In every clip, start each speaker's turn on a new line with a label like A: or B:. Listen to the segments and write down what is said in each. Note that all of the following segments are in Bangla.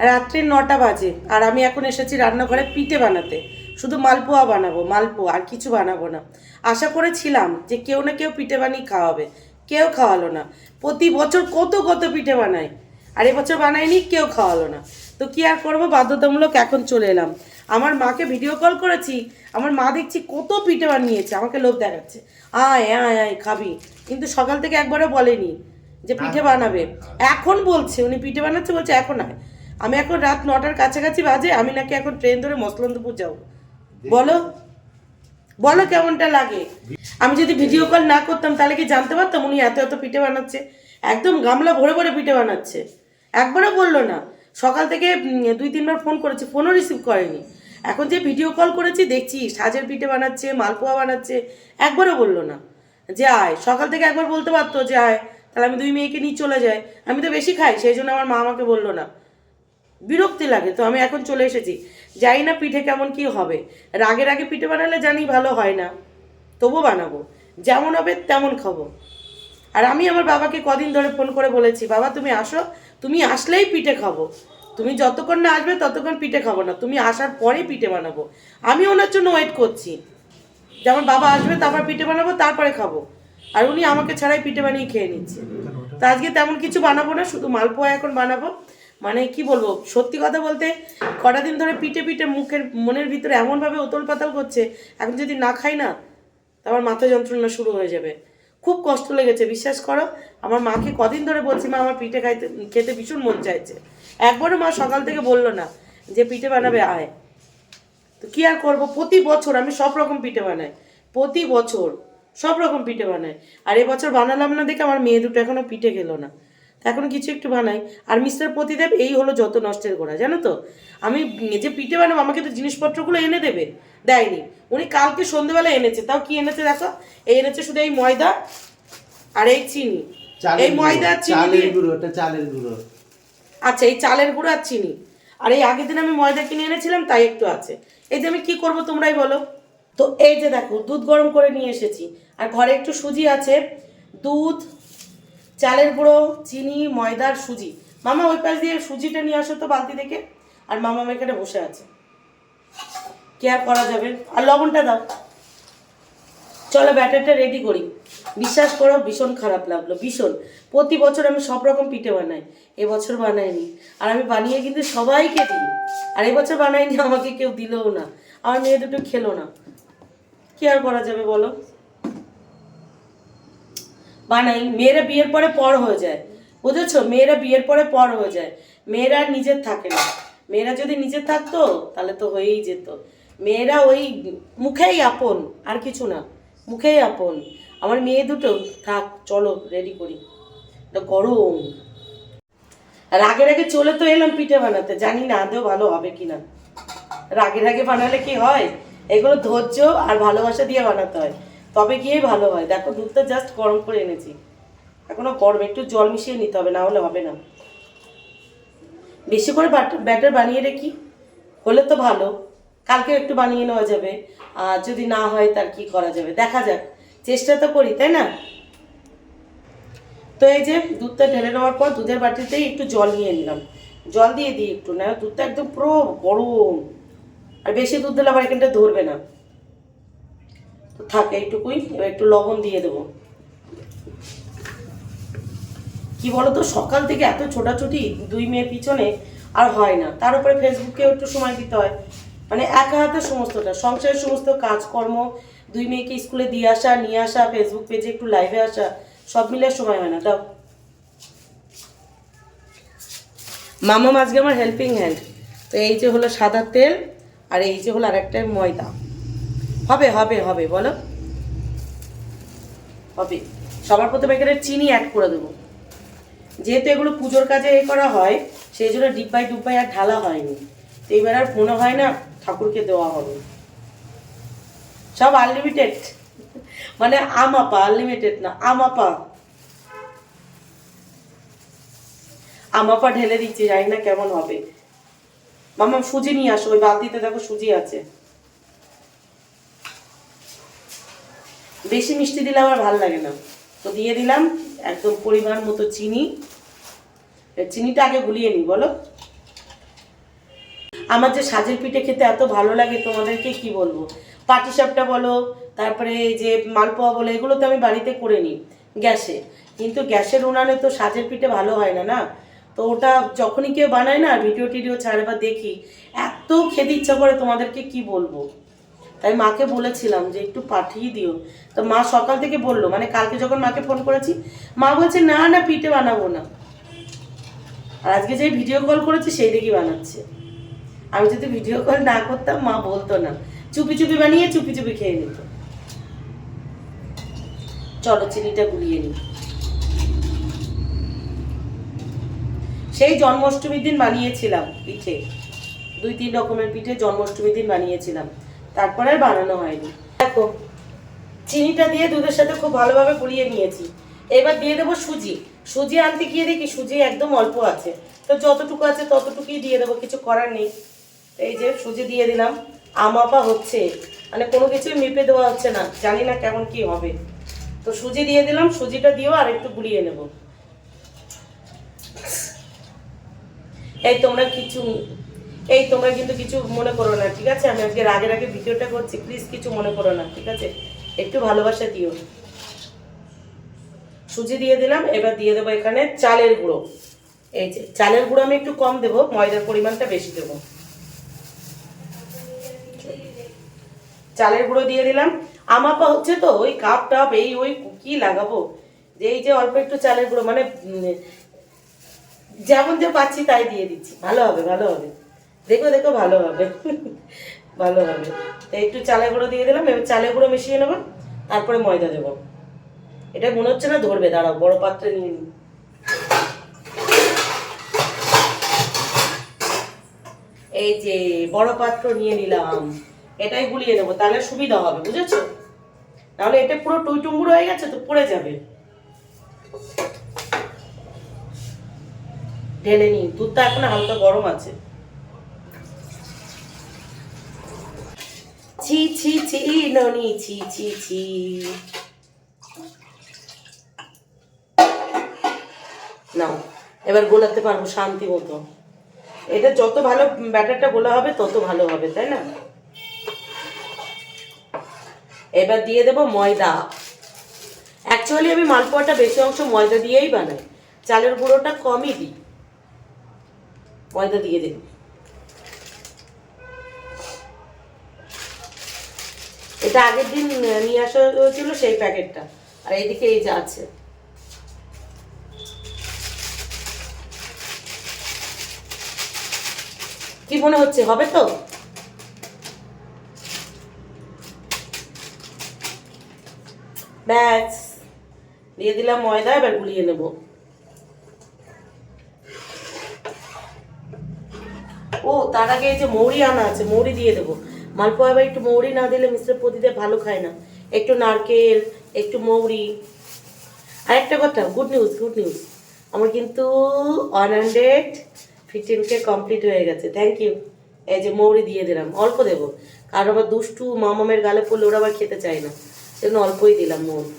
A: রাত্রে নটা বাজে আর আমি এখন এসেছি রান্নাঘরে পিঠে বানাতে। শুধু মালপোয়া বানাবো মালপোয়া আর কিছু বানাবো না। আশা করেছিলাম যে কেউ না কেউ পিঠে বানিয়ে খাওয়াবে। কেউ খাওয়ালো না। প্রতি বছর কত কত পিঠে বানায় আর এবছর বানায়নি কেউ খাওয়ালো না। তো কি আর করব? বাধ্যতামূলক এখন চলে এলাম। আমার মাকে ভিডিও কল করেছি। আমার মা দেখছি কত পিঠে বানিয়েছে। আমাকে লোভ দেখাচ্ছে। আয় আয় আয় খাবি। কিন্তু সকাল থেকে একবারও বলেনি যে পিঠে বানাবে। এখন বলছে উনি পিঠে বানাচ্ছে বলছে এখন আয়। আমি এখন রাত নটার কাছাকাছি বাজে আমি নাকি এখন ট্রেন ধরে মসলন্দপুর যাব। বলো। বলো কেমনটা লাগে। আমি যদি ভিডিও কল না করতাম তাহলে কি জানতে পারতাম উনি এত এত পিঠে বানাচ্ছে? একদম গামলা ভরে ভরে পিঠে বানাচ্ছে। একবারও বলল না। সকাল থেকে দুই তিনবার ফোন করেছি ফোনও রিসিভ করেনি। এখন যে ভিডিও কল করেছি দেখছি সাজের পিঠে বানাচ্ছে মালপোয়া বানাচ্ছে একবারও বলল না। যে আয় সকাল থেকে একবার বলতে পারতো যে আয় তাহলে আমি দুই মেয়েকে নিয়ে চলে যাই। আমি তো বেশি খাই সেই জন্য আমার মা আমাকে বলল না। বিরক্তি লাগে তো, আমি এখন চলে এসেছি। জানি না পিঠে কেমন কি হবে। রাগের আগে পিঠে বানালে জানি ভালো হয় না। তবু বানাবো। যেমন হবে তেমন খাব। আর আমি আমার বাবাকে কদিন ধরে ফোন করে বলেছি, বাবা, তুমি আসো। তুমি আসলেই পিঠে খাব। তুমি যতক্ষণ না আসবে ততক্ষণ পিঠে খাব না। তুমি আসার পরে পিঠে বানাবো। আমি ওনার জন্য ওয়েট করছি। যেমন বাবা আসবে, তারপর পিঠে বানাবো, তারপরে খাব। আর উনি আমাকে ছাড়াই পিঠে বানিয়ে খেয়ে নিচ্ছে। তো আজকে তেমন কিছু বানাবো না, শুধু মালপোয়া এখন বানাবো। মানে কি বলব, সত্যি কথা বলতে কটা দিন ধরে পিঠে পিঠে মুখের, মনের ভিতরে এমনভাবে ওতল পাতাল করছে, এখন যদি না খাই না আমার মাথা যন্ত্রণা শুরু হয়ে যাবে। খুব কষ্ট লেগেছে, বিশ্বাস করো, আমার মাকে কদিন ধরে বলছি, মা, আমার পিঠে খাইতে, খেতে ভীষণ মন চাইছে। একবারও মা সকাল থেকে বলল না যে, পিঠে বানাবে, আয়। তো কি আর করব, প্রতি বছর আমি সব রকম পিঠে বানাই, প্রতি বছর সব রকম পিঠে বানাই। আর এবছর বানালাম না দেখে আমার মেয়ে দুটো এখনও পিঠে খেলো না। এখন কিছু একটু বানাই। আর মিস্টার প্রতিদেব এই হলো যত নষ্টের গোড়া জানো তো? আমি যে পিঠে বানাবো আমাকে তো জিনিসপত্রগুলো এনে দেবে। দেয়নি। উনি কালকে সন্ধ্যেবেলা এনেছে। তাও কি এনেছে দেখো? এই এনেছে শুধু এই ময়দা আর এই চিনি। এই ময়দা চিনি
B: গুঁড়ো চালের গুঁড়ো।
A: আচ্ছা এই চালের গুঁড়ো আর চিনি। আর এই আগের দিন আমি ময়দা কিনে এনেছিলাম তাই একটু আছে। এই যে আমি কি করব তোমরাই বলো? তো এই যে দেখো দুধ গরম করে নিয়ে এসেছি। আর ঘরে একটু সুজি আছে। দুধ চালের গুঁড়ো, চিনি, ময়দার সুজি। মামা ওই পাশ দিয়ে সুজিটা নিয়ে আসো তো বালতি থেকে। আর মামা এখানে বসে আছে। কি আর করা যাবে? আর লবণটা দাও। চলো ব্যাটারটা রেডি করি। বিশ্বাস করো, ভীষণ খারাপ লাগল, ভীষণ। প্রতি বছর আমি সব রকম পিঠে বানাই। এবছর বানাইনি। আর আমি বানিয়ে কিন্তু সবাইকে দিই। আর এবছর বানাইনি, আমাকে কেউ দিলেও না। আমার মেয়ে দুটো খেলো না। কি আর করা যাবে বলো? বানাই, মেয়েরা বিয়ের পরে পর হয়ে যায়। বুঝেছ? মেয়েরা বিয়ের পরে পর হয়ে যায়। মেয়েরা আর নিজের থাকে না। মেয়েরা যদি নিজের থাকতো, তাহলে তো হয়েই যেত। মেয়েরা ওই মুখেই আপন, আর কিছু না। মুখেই আপন। আমার মেয়ে দুটো, থাক, চলো রেডি করি। গরম। রাগের আগে চলে তো এলাম পিঠে বানাতে। জানি না আদেও ভালো হবে কিনা রাগের আগে বানালে কি হয়? এগুলো ধৈর্য আর ভালোবাসা দিয়ে বানাতে হয়। তবে গিয়ে ভালো হয়। দেখো, দুধটা জাস্ট গরম করে এনেছি। এখনও গরম, একটু জল মিশিয়ে নিতে হবে, না হলে হবে না। বেশি করে ব্যাটার বানিয়ে রেখি, হলে তো ভালো। কালকে একটু বানিয়ে নেওয়া যাবে। আর যদি না হয়, তার কি করা যাবে? দেখা যাক। চেষ্টা তো করি, তাই না? তো এই যে, দুধটা ঢেলে নেওয়ার পর দুধের বাটিতেই একটু জল নিয়ে নিলাম। জল দিয়ে দিই একটু, না দুধটা একদম পুরো গরম। আর বেশি দুধ দিলে আবার এখানটা ধরবে না। থাকে এইটুকুই, এবার একটু লবণ দিয়ে দেবো। কি বলতো, সকাল থেকে এত ছোটাছুটি দুই মেয়ের পিছনে আর হয় না। তার উপরে ফেসবুকেও একটু সময় দিতে হয়। মানে একা হাতে সমস্তটা, সংসারের সমস্ত কাজকর্ম, দুই মেয়েকে স্কুলে দিয়ে আসা, নিয়ে আসা, ফেসবুক পেজে একটু লাইভে আসা, সব মিলে সময় হয় না। দাও। মামা, আজকে আমার হেল্পিং হ্যান্ড তো এই যে হলো সাদা তেল, আর এই যে হলো আরেকটা ময়দা। হবে হবে হবে, বলো। হবে। সবার প্রথমে এখানে চিনি অ্যাড করে দেবো। যেহেতু এগুলো পুজোর কাজে এ করা হয়, সেই জন্য ডিব্বাই ডুব্বাই আর ঢালা হয়নি। তো এবার আর মনে হয় না, ঠাকুরকে দেওয়া হবে। সব আনলিমিটেড মানে আমাপা আনলিমিটেড না আমাপা আমাপা ঢেলে দিচ্ছি, জানি না কেমন হবে। মামা সুজি নিয়ে আসো, ওই বালতিতে দেখো সুজি আছে। বেশি মিষ্টি দিলে আমার ভালো লাগে না। তো দিয়ে দিলাম একদম পরিমাণ মতো চিনি। চিনিটা আগে গুলিয়ে নিই, বলো। আমার যে সাজের পিঠে খেতে এত ভালো লাগে, তোমাদেরকে কি বলব? পাটিসাপটা বলো, তারপরে এই যে মালপোয়া বলো, এগুলো তো আমি বাড়িতে করে নিই গ্যাসে। কিন্তু গ্যাসের উনানে তো সাজের পিঠে ভালো হয় না না? তো ওটা যখনই কেউ বানায় না ভিডিও টিডিও ছাড়ে বা দেখি, এত খেতে ইচ্ছা করে তোমাদেরকে কি বলব? তাই মাকে বলেছিলাম যে একটু পাঠিয়ে দিও। তো মা সকাল থেকে বলল মানে কালকে যখন মাকে ফোন করেছি, মা বলছে, না না, পিঠে বানাবো না। আর আজকে যে ভিডিও কল করেছি, সেই দেখি বানাচ্ছে। আমি যদি ভিডিও কল না করতাম, মা বলতো না। চুপি চুপি বানিয়ে চুপি চুপি খেয়ে নিত। চলো, চিনিটা গুলিয়ে নিই। সেই জন্মাষ্টমীর দিন বানিয়েছিলাম পিঠে। দুই, তিন রকমের পিঠে জন্মাষ্টমীর দিন বানিয়েছিলাম। তারপরে আর বানানো হয়নি। দেখো, চিনিটা দিয়ে দুধের সাথে খুব ভালোভাবে গুলিয়ে নিয়েছি। এবার দিয়ে দেবো সুজি। সুজি আনতে গিয়ে দেখি সুজি একদম অল্প আছে। তো যতটুকু আছে ততটুকুই দিয়ে দেবো, কিছু করার নেই। এই যে সুজি দিয়ে দিলাম। আমাপা হচ্ছে। মানে কোনো কিছুই মেপে দেওয়া হচ্ছে না। জানি না কেমন কি হবে। তো সুজি দিয়ে দিলাম, সুজিটা দিয়েও আর একটু গুলিয়ে নেব। এই তোমরা কিছু এই, তোমরা কিন্তু কিছু মনে করো না, ঠিক আছে? আমি আজকে রাগে আগে ভিডিওটা করছি প্লিজ কিছু মনে করো না, ঠিক আছে? একটু ভালোবাসা দিও। সুজি দিয়ে দিলাম, এবার দিয়ে দেবো এখানে চালের গুঁড়ো। এই যে, চালের গুঁড়ো আমি একটু কম দেবো, ময়দার পরিমাণটা বেশি দেবো। চালের গুঁড়ো দিয়ে দিলাম। আমাপা হচ্ছে তো, ওই কাপ টাপ এই, ওই, কি লাগাবো? যে এই যে অল্প একটু চালের গুঁড়ো মানে যেমন যে পাচ্ছি তাই দিয়ে দিচ্ছি। ভালো হবে ভালো হবে। দেখো দেখো, ভালো হবে। ভালো হবে। তো একটু চালের গুঁড়ো দিয়ে দিলাম, এবার চালের গুঁড়ো মিশিয়ে নেব, তারপরে ময়দা দেবো। এটা মনে হচ্ছে না ধরবে, দাঁড়াও, বড় পাত্রে নিয়ে নিই এই যে, বড় পাত্র নিয়ে নিলাম, এটাই গুলিয়ে নেব তাহলে সুবিধা হবে, বুঝেছ? নাহলে এটা পুরো টুইটুম্বুর হয়ে গেছে, তো পড়ে যাবে। ঢেলে নিই দুধটা এখন হালকা গরম আছে। ছি ছি ছি ননি ছি ছি ছি নাও, এবার গোলাতে পারব শান্তি মতো। এটা যত ভালো ব্যাটারটা গোলা হবে, তত ভালো হবে, তাই না? এবার দিয়ে দেবো ময়দা। অ্যাকচুয়ালি আমি মালপোয়াটা বেশি অংশ ময়দা দিয়েই বানাই। চালের গুঁড়োটা কমই দিই। ময়দা দিয়ে দিন এটা আগের দিন নিয়ে আসা হয়েছিল সেই প্যাকেটটা। আর এইদিকে এই যে আছে। কি মনে হচ্ছে, হবে তো? ব্যাস, দিয়ে দিলাম ময়দা, এবার গুলিয়ে নেব। ও, তার আগে এই যে মৌরি আনা আছে, মৌরি দিয়ে দেবো। মালপোয়া এবার একটু মৌরি না দিলে মিস্টার পতিতে ভালো খায় না। একটু নারকেল, একটু মৌরি। আর একটা কথা গুড নিউজ গুড নিউজ আমার কিন্তু one hundred fifteen K complete হয়ে গেছে। থ্যাংক ইউ এই যে মৌরি দিয়ে দিলাম, অল্প দেবো। কারণ আবার দুষ্টু মামামের গালে পড়লে ওরা আবার খেতে চায় না। সেজন্য অল্পই দিলাম মৌরি।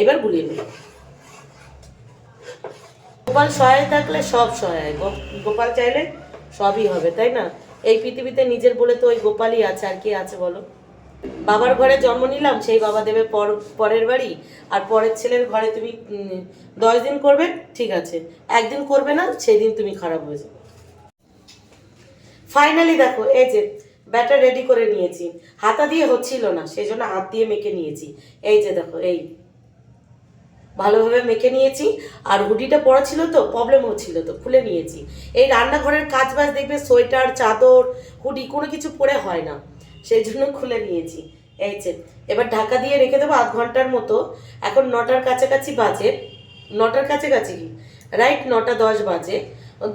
A: এবার গুলিয়ে নিই গোপাল সহায় থাকলে সব সহায় গোপাল চাইলে সবই হবে, তাই না? এই পৃথিবীতে নিজের বলে তো ওই গোপালই আছে, আর কি আছে বলো? বাবার ঘরে জন্ম নিলাম, সেই বাবা দেবে পর পরের বাড়ি, আর পরের ছেলের ঘরে তুমি দশ দিন করবে, ঠিক আছে। একদিন করবে না সেই দিন তুমি খারাপ হয়ে যাবে। ফাইনালি দেখো, এই যে ব্যাটার রেডি করে নিয়েছি। হাতা দিয়ে হচ্ছিল না সেই জন্য হাত দিয়ে মেখে নিয়েছি। এই যে দেখো, এই ভালোভাবে মেখে নিয়েছি। আর হুডিটা পরা ছিল তো প্রবলেম হচ্ছিল তো, খুলে নিয়েছি। এই রান্নাঘরের কাজ বাজ দেখবে সোয়েটার, চাদর, হুডি কোনো কিছু পরে হয় না। সেই জন্য খুলে নিয়েছি। এই যে, এবার ঢাকা দিয়ে রেখে দেবো আধ ঘণ্টার মতো। এখন নটার কাছাকাছি বাজে। নটার কাছাকাছি রাইট নটা দশ বাজে।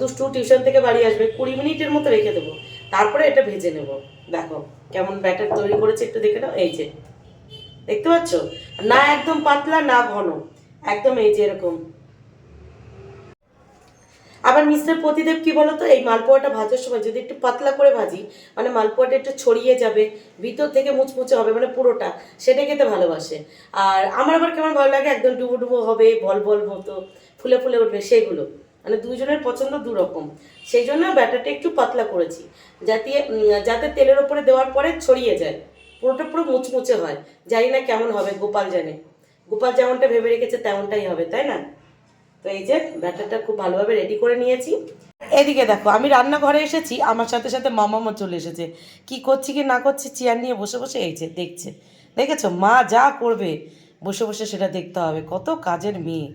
A: দুষ্টু টিউশন থেকে বাড়ি আসবে, কুড়ি মিনিটের মতো রেখে দেবো। তারপরে এটা ভেজে নেব। দেখো, কেমন ব্যাটার তৈরি করেছে একটু দেখে নাও। এই যে, দেখতে পাচ্ছ? না একদম পাতলা, না ঘন। একদম এই যে এরকম। আবার মিস্টার প্রতিদেব কি বলতো? এই মালপোয়াটা ভাজার সময় যদি একটু পাতলা করে ভাজি মানে মালপোয়াটা একটু ছড়িয়ে যাবে, ভিতর থেকে মুচমুচে হবে মানে পুরোটা, সেটা খেতে ভালোবাসে। আর আমার আবার কেমন ভালো লাগে, একদম ডুবো ডুবো হবে, বল বল মতো, ফুলে ফুলে উঠবে, সেগুলো। মানে দুজনের পছন্দ দু রকম সেই জন্য ব্যাটারটা একটু পাতলা করেছি, যাতে যাতে তেলের ওপরে দেওয়ার পরে ছড়িয়ে যায়। পুরোটা পুরো মুচমুচে হয়। জানি না কেমন হবে, গোপাল জানে। গোপাল যেমনটা ভেবে রেখেছে, তেমনটাই হবে, তাই না? তো এই যে ব্যাটারটা খুব ভালোভাবে রেডি করে নিয়েছি। এদিকে দেখো, আমি রান্নাঘরে এসেছি, আমার সাথে সাথে মামামা চলে এসেছে। কি করছি কি না করছি চেয়ার নিয়ে বসে বসে এইছে দেখছে। দেখেছ? মা যা করবে, বসে বসে সেটা দেখতে হবে। কত কাজের মেয়ে।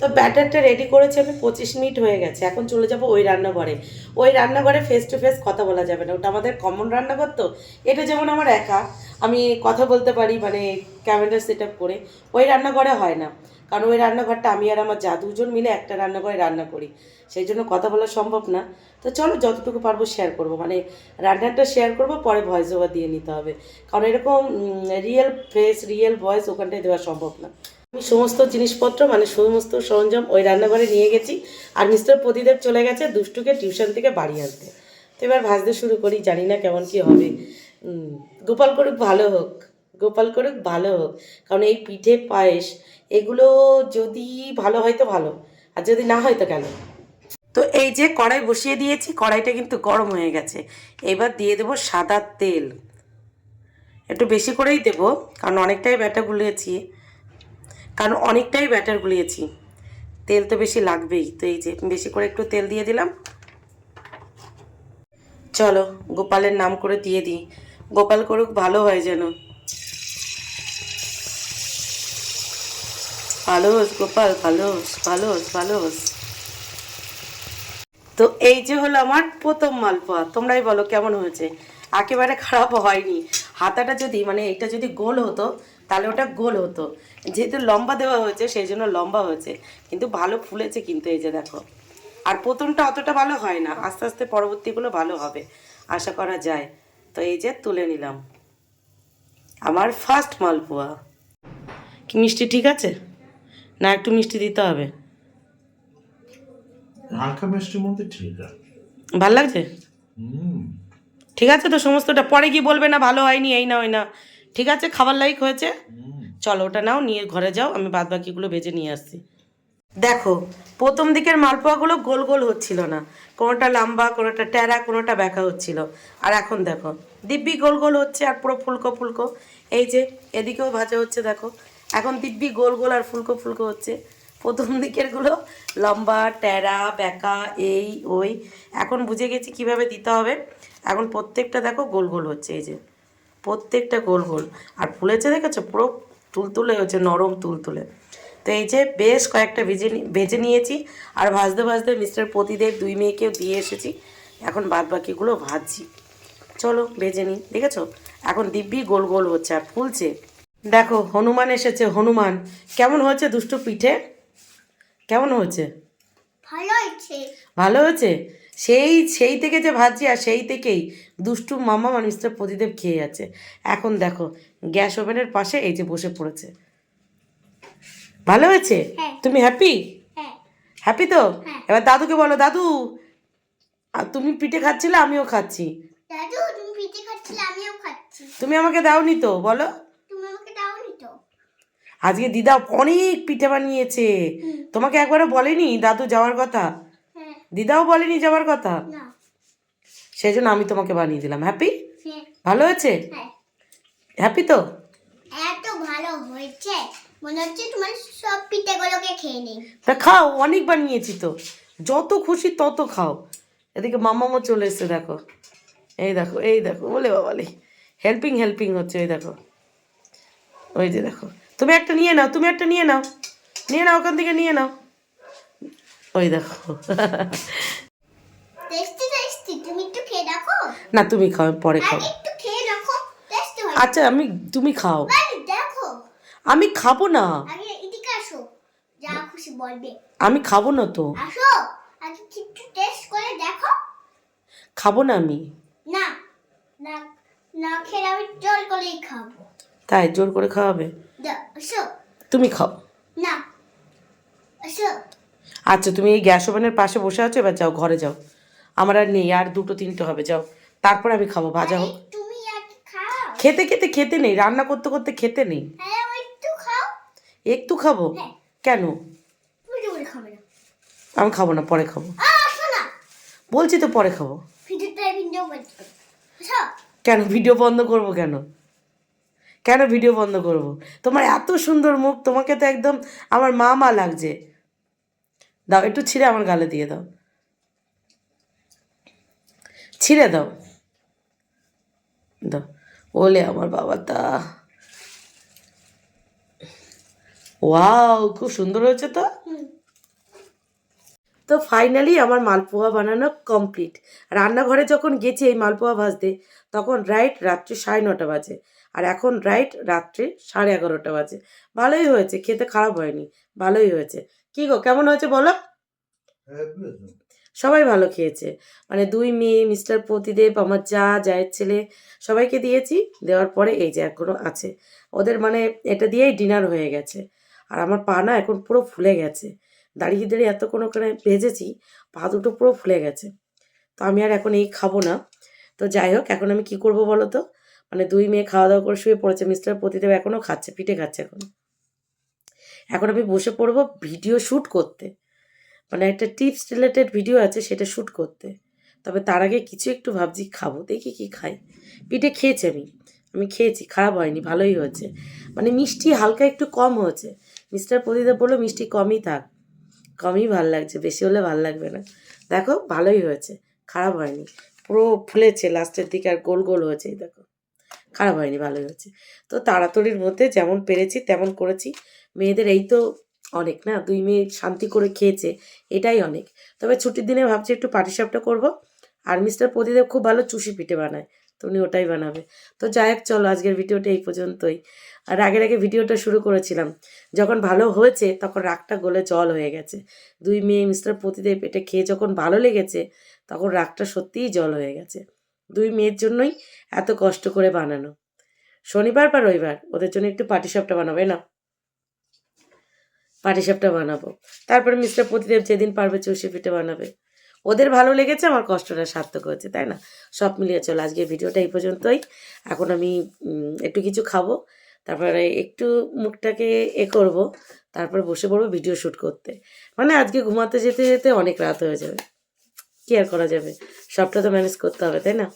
A: তো ব্যাটারটা রেডি করেছি আমি পঁচিশ মিনিট হয়ে গেছে, এখন চলে যাব ওই রান্নাঘরে। ওই রান্নাঘরে ফেস টু ফেস কথা বলা যাবে না, ওটা আমাদের কমন রান্নাঘর তো? এটা যেমন আমার একা, আমি কথা বলতে পারি মানে ক্যামেরা সেট আপ করে, ওই রান্নাঘরে হয় না। কারণ ওই রান্নাঘরটা আমি আর আমার যা দুজন মিলে একটা রান্নাঘরে রান্না করি, সেই জন্য কথা বলা সম্ভব না। তো চলো যতটুকু পারব শেয়ার করব মানে রান্নাটা শেয়ার করব, পরে ভয়েস ওভার দিয়ে নিতে হবে। কারণ এরকম রিয়েল ফেস রিয়েল ভয়েস ওখানটায় দেওয়া সম্ভব না। আমি সমস্ত জিনিসপত্র মানে সমস্ত সরঞ্জাম ওই রান্নাঘরে নিয়ে গেছি আর মিস্টার প্রদীদেব চলে গেছে দুষ্টুকে টিউশন থেকে বাড়ি আনতে। তো এবার ভাজতে শুরু করি, জানি না কেমন কি হবে। গোপাল করুক ভালো হোক, গোপাল করুক ভালো হোক, কারণ এই পিঠে পায়েস, এগুলো যদি ভালো হয় তো ভালো, আর যদি না হয় তো কেন? তো এই যে কড়াই বসিয়ে দিয়েছি, কড়াইটা কিন্তু গরম হয়ে গেছে। এবার দিয়ে দেবো সাদা তেল। একটু বেশি করেই দেবো, কারণ অনেকটাই ব্যাটা গুলিয়েছি কারণ অনেকটাই ব্যাটার গুলিয়েছি। তেল তো বেশি লাগবেই। তো এই যে বেশি করে একটু তেল দিয়ে দিলাম। চলো, গোপালের নাম করে দিয়ে দিই। গোপাল করুক, ভালো হয় যেন। ভালো হোস গোপাল, ভালো হোস ভালো হোস ভালো হোস। তো এই যে হলো আমার প্রথম মালপোয়া। তোমরাই বলো কেমন হয়েছে? একেবারে খারাপ হয়নি। হাতাটা যদি মানে এটা যদি গোল হতো তাহলে ওটা গোল হতো। যেহেতু লম্বা দেওয়া হয়েছে সেই জন্য লম্বা হয়েছে। কিন্তু ভালো ফুলেছে কিন্তু এই যে দেখো। আর প্রথমটা অতটা ভালো হয় না। আস্তে আস্তে পরবর্তীগুলো ভালো হবে। আশা করা যায়। তো এই যে তুলে নিলাম। আমার ফার্স্ট মালপোয়া। কি মিষ্টি ঠিক আছে? না একটু মিষ্টি দিতে হবে।
B: হালকা মিষ্টির মধ্যে ঠিক আছে।
A: ভালো লাগছে? ঠিক আছে তো সমস্তটা। পরে কি বলবে না ভালো হয়নি এই না ওই না। ঠিক আছে? খাবার লাইক হয়েছে? চলো ওটা নাও নিয়ে ঘরে যাও আমি বাদ বাকিগুলো ভেজে নিয়ে আসছি। দেখো প্রথম দিকের মালপোয়াগুলো গোল গোল হচ্ছিল না। কোনোটা লম্বা কোনোটা ট্যারা কোনোটা ব্যাকা হচ্ছিল। আর এখন দেখো দিব্যি গোল গোল হচ্ছে আর পুরো ফুলকো ফুলকো। এই যে এদিকেও ভাজা হচ্ছে দেখো। এখন দিব্যি গোল গোল আর ফুলকো ফুলকো হচ্ছে। প্রথম দিকেরগুলো লম্বা ট্যারা ব্যাকা এই ওই। এখন বুঝে গেছি কীভাবে দিতে হবে। এখন প্রত্যেকটা দেখো গোল গোল হচ্ছে এই যে। প্রত্যেকটা গোল গোল। আর ফুলেছে দেখেছ পুরো তুলতুলে হচ্ছে নরম তুলতুলে। তো এই যে বেশ কয়েকটা ভেজে ভেজে নিয়েছি আর ভাজতে ভাজতে মিস্টার পতিদেব দুই মেয়েকেও দিয়ে এসেছি। এখন বাদ বাকিগুলো ভাজছি। চলো ভেজে নিই দেখেছ? এখন দিব্যি গোল গোল হচ্ছে আর ফুলছে। দেখো হনুমান এসেছে হনুমান। কেমন হয়েছে দুষ্টু পিঠে? কেমন হয়েছে?
C: ভালো হয়েছে।
A: ভালো হয়েছে? সেই সেই থেকে যে ভাজছি আর সেই থেকেই দুষ্টু মামা আর মিস্টার প্রদীদেব খেয়ে যাচ্ছে। এখন দেখো গ্যাস ওভেনের পাশে এই যে বসে পড়েছে। ভালো হয়েছে?
C: হ্যাঁ।
A: তুমি হ্যাপি
C: হ্যাঁ।
A: হ্যাপি তো?
C: হ্যাঁ।
A: এবার দাদুকে বলো দাদু! আর তুমি পিঠে খাচ্ছিলে আমিও খাচ্ছি।
C: দাদু তুমি পিঠে খাচ্ছিলে আমিও খাচ্ছি।
A: তুমি আমাকে দাওনি তো বলো।
C: তুমি আমাকে দাওনি তো?
A: আজকে দিদা অনেক পিঠে বানিয়েছে। তোমাকে একবারও বলেনি দাদু যাওয়ার কথা? দিদাও বলেনি যাওয়ার কথা? সেই জন্য আমি তোমাকে বানিয়ে দিলাম। হ্যাপি
C: হ্যাঁ
A: ভালো হয়েছে?
C: হ্যাঁ।
A: হ্যাপি তো?
C: এত ভালো হয়েছে। মনে হচ্ছে তোমার সব পিঠেগুলোকে খেয়ে নেই।
A: তা খাও অনেক বানিয়েছি তো। যত খুশি তত খাও। এদিকে মামামও চলে এসছে দেখো। এই দেখো এই দেখো বলে বাবালে হেল্পিং হেল্পিং হচ্ছে এই দেখো। ওই যে দেখো। তুমি একটা নিয়ে নাও তুমি একটা নিয়ে নাও। নিয়ে নাও ওখান থেকে নিয়ে নাও। ওই দেখো।
C: টেস্টি টেস্টি তুমি একটু খেয়ে দেখো।
A: না তুমি খাও পরে খাও
C: খেয়ে দেখো
A: আচ্ছা আমি তুমি খাও।
C: দেখো।
A: আমি খাব না। আমি খাব না তো। খাব না আমি।
C: না না খেলে আমি জল করেই খাব।
A: তাই জোর করে খাওয়াবে? তুমি খাও।
C: না
A: আচ্ছা তুমি এই গ্যাস ওভেনের পাশে বসে আছো এবার যাও ঘরে যাও। আমার আর নেই আর দুটো তিনটে হবে যাও। তারপর আমি খাব ভাজা হোক। খেতে খেতে খেতে নেই রান্না করতে করতে খেতে নেই।
C: একটু
A: খাব?
C: হ্যাঁ।
A: কেন? আমি খাব না পরে খাব। বলছি তো পরে খাব। কেন ভিডিও বন্ধ করব কেন? কেন ভিডিও বন্ধ করব? তোমার এত সুন্দর মুখ তোমাকে তো একদম আমার মা মা লাগছে। দাও, একটু ছিঁড়ে আমার গালে দিয়ে দাও। ছিঁড়ে দাও। দাও। ওলে আমার বাবাটা। ওয়াও, খুব সুন্দর হয়েছে তো? তো ফাইনালি আমার মালপোয়া বানানো কমপ্লিট রান্নাঘরে যখন গেছি এই মালপোয়া ভাজতে, তখন রাইট রাত্রি সাড়ে নটা বাজে। আর এখন রাইট রাত্রি সাড়ে এগারোটা বাজে। ভালোই হয়েছে, খেতে খারাপ হয়নি। ভালোই হয়েছে। কি গো কেমন হয়েছে বলো? সবাই ভালো খেয়েছে। মানে দুই মেয়ে মিস্টার প্রতিদেব আমার যা জায়ের ছেলে সবাইকে দিয়েছি। দেওয়ার পরে এই যে এখনও আছে। ওদের মানে এটা দিয়েই ডিনার হয়ে গেছে। আর আমার পা না এখন পুরো ফুলে গেছে। দাঁড়িয়ে দাঁড়িয়ে এতক্ষণ ওখানে ভেজেছি পা দুটো পুরো ফুলে গেছে। তো আমি আর এখন এই খাব না। তো যাই হোক এখন আমি কি করব বলো তো? মানে দুই মেয়ে খাওয়া দাওয়া করে শুয়ে পড়েছে। মিস্টার প্রতিদেব এখনও খাচ্ছে পিঠে খাচ্ছে এখন। এখন আমি বসে পড়ব ভিডিও শ্যুট করতে। মানে একটা টিপস রিলেটেড ভিডিও আছে সেটা শ্যুট করতে। তবে তার আগে কিছু একটু ভাবছি, খাব, দেখি কি খাই। পিঠে খেয়েছি আমি। আমি খেয়েছি, খারাপ হয়নি, ভালোই হয়েছে। মানে মিষ্টি হালকা একটু কম হয়েছে। মিস্টার প্রদীপ বলল, মিষ্টি কমই থাক। কমই ভালো লাগছে, বেশি হলে ভালো লাগবে না। দেখো, ভালোই হয়েছে, খারাপ হয়নি। পুরো ফুলেছে, লাস্টের দিকে আর গোল গোল হয়েছে দেখো। খারাপ হয়নি, ভালোই হয়েছে। তো তাড়াতাড়ির মধ্যে যেমন পেরেছি, তেমন করেছি। মেয়েদের এই তো অনেক, না? দুই মেয়ে শান্তি করে খেয়েছে, এটাই অনেক। তবে ছুটির দিনে ভাবছি একটু পাটিসাপটা করব। আর মিস্টার প্রদীপ খুব ভালো চুষি পিঠে বানায়, তো উনি ওটাই বানাবে। তো যাই হোক, চলো আজকের ভিডিওটা এই পর্যন্তই। আর আগের আগে ভিডিওটা শুরু করেছিলাম, যখন ভালো হয়েছে তখন রাগটা গলে জল হয়ে গেছে। দুই মেয়ে মিস্টার প্রতিদেব এটা খেয়ে যখন ভালো লেগেছে, তখন রাগটা সত্যিই জল হয়ে গেছে। দুই মেয়ের জন্যই এত কষ্ট করে বানানো। শনিবার বা রবিবার, ওদের জন্য একটু পাটিসাপটা বানাবে, না? পাটিসাপটা বানাবো। তারপরে মিস্টার প্রতিদেব যেদিন পারবে চষে পিঠে বানাবে। ওদের ভালো লেগেছে, আমার কষ্টটা সার্থক হয়েছে, তাই না? সব মিলিয়ে চলো আজকে ভিডিওটা এই পর্যন্তই। এখন আমি একটু কিছু খাব, তারপরে একটু মুখটাকে এ করব, তারপর বসে পড়ব ভিডিও শ্যুট করতে। মানে আজকে ঘুমাতে যেতে যেতে অনেক রাত হয়ে যাবে। কি আর করা যাবে? সবটা তো ম্যানেজ করতে হবে, তাই না?